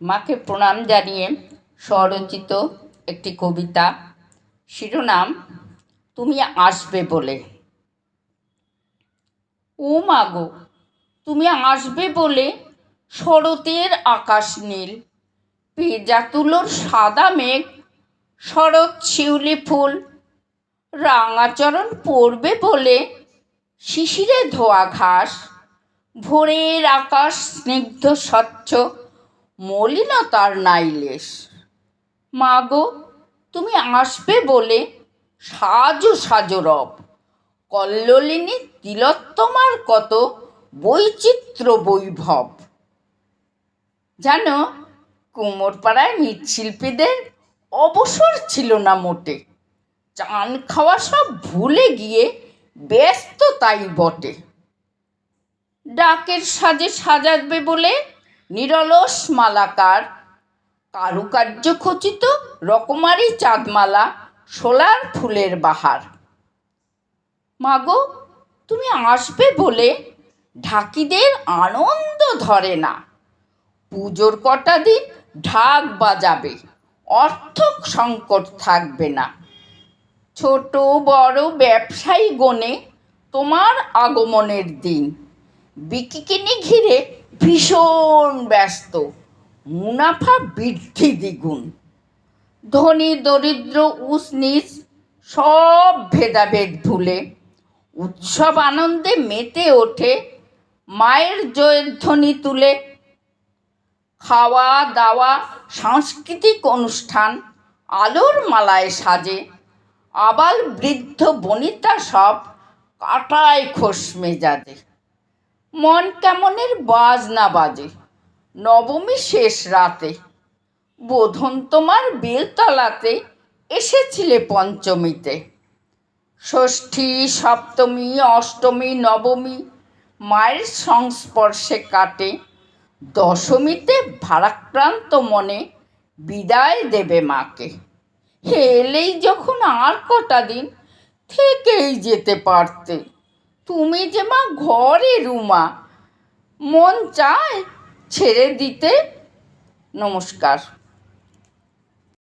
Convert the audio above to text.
মাকে প্রণাম জানিয়ে স্বরচিত একটি কবিতা। শিরোনাম, তুমি আসবে বলে। ও মাগো তুমি আসবে বলে শরতের আকাশ নীল। পেজা তুলোর সাদা মেঘ, শরৎ শিউলি ফুল। রাঙাচরণ পড়বে বলে শিশিরে ধোয়া ঘাস। ভোরের আকাশ স্নিগ্ধ স্বচ্ছ। মলিনতার নাইলেশ। মাগো, তুমি আসবে বলে সাজো সাজো রব। কল্লোলিনী তিলোত্তমার কত বৈচিত্র্য বৈভব। জানো, কুমোরপাড়ায় মৃৎশিল্পীদের অবসর ছিল না মোটে। চান খাওয়া সব ভুলে গিয়ে ব্যস্ত তাই বটে। ডাকের সাজে সাজাবে বলে নিরলস মালাকার কারুকার্য খচিত রকমারি চাঁদমালা, সোলার ফুলের বাহার। মাগো, তুমি আসবে বলে ঢাকিদের আনন্দ ধরে না। পুজোর কটা দিন ঢাক বাজাবে অর্থ সংকট থাকবে না। ছোট বড় ব্যবসায়ী গণে তোমার আগমনের দিন। বিকিকিনি ঘিরে ভীষণ ব্যস্ত। মুনাফা বৃদ্ধি দ্বিগুণ। ধনী, দরিদ্র উস নিচ সব ভেদাভেদ ভুলে উৎসব আনন্দে মেতে ওঠে মায়ের জয়ের ধ্বনি তুলে। খাওয়া দাওয়া সাংস্কৃতিক অনুষ্ঠান, আলোর মালায় সাজে। আবাল বৃদ্ধ বনিতা সব কাটায় খোস মেজাজে। মন কেমনের বাজনা বাজে। নবমী শেষ রাতে বোধন তোমার বেলতলাতে এসেছিলে পঞ্চমীতে। ষষ্ঠী, সপ্তমী, অষ্টমী, নবমী মায়ের সংস্পর্শে কাটে, দশমীতে ভারাক্রান্ত মনে বিদায় দেবে মাকে। হেলেই যখন আর কটা দিন থেকেই যেতে পারতে তুমি যে মা ঘরে রুমা মন চায় ছেড়ে দিতে। নমস্কার।